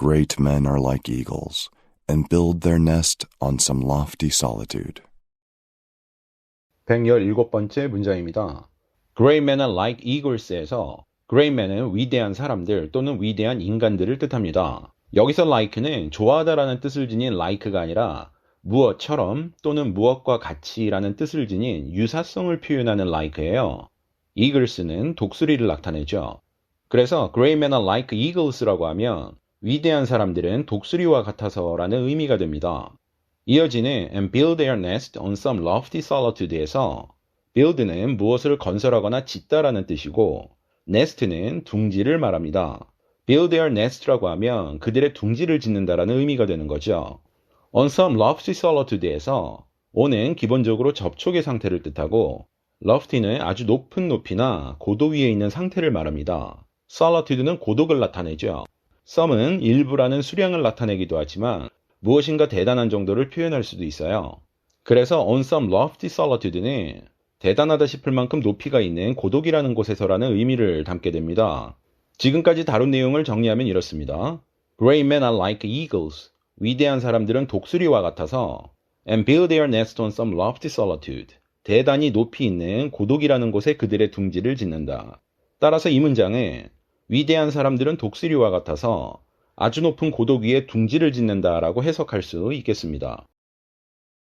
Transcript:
great men are like eagles and build their nest on some lofty solitude. 117번째 문장입니다. Great men are like eagles에서 great men은 위대한 사람들 또는 위대한 인간들을 뜻합니다. 여기서 like는 좋아하다라는 뜻을 지닌 like가 아니라 무엇처럼 또는 무엇과 같이라는 뜻을 지닌 유사성을 표현하는 like예요. eagles는 독수리를 나타내죠. 그래서 great men are like eagles라고 하면 위대한 사람들은 독수리와 같아서라는 의미가 됩니다. 이어지는 and build their nest on some lofty solitude에서 build는 무엇을 건설하거나 짓다라는 뜻이고 nest는 둥지를 말합니다. build their nest라고 하면 그들의 둥지를 짓는다라는 의미가 되는 거죠. on some lofty solitude에서 on은 기본적으로 접촉의 상태를 뜻하고 lofty는 아주 높은 높이나 고도 위에 있는 상태를 말합니다. solitude는 고독을 나타내죠. Some은 일부라는 수량을 나타내기도 하지만 무엇인가 대단한 정도를 표현할 수도 있어요. 그래서 on some lofty solitude는 대단하다 싶을 만큼 높이가 있는 고독이라는 곳에서라는 의미를 담게 됩니다. 지금까지 다룬 내용을 정리하면 이렇습니다. Great men are like eagles. 위대한 사람들은 독수리와 같아서 and build their nest on some lofty solitude. 대단히 높이 있는 고독이라는 곳에 그들의 둥지를 짓는다. 따라서 이 문장은 위대한 사람들은 독수리와 같아서 아주 높은 고독 위에 둥지를 짓는다라고 해석할 수 있겠습니다.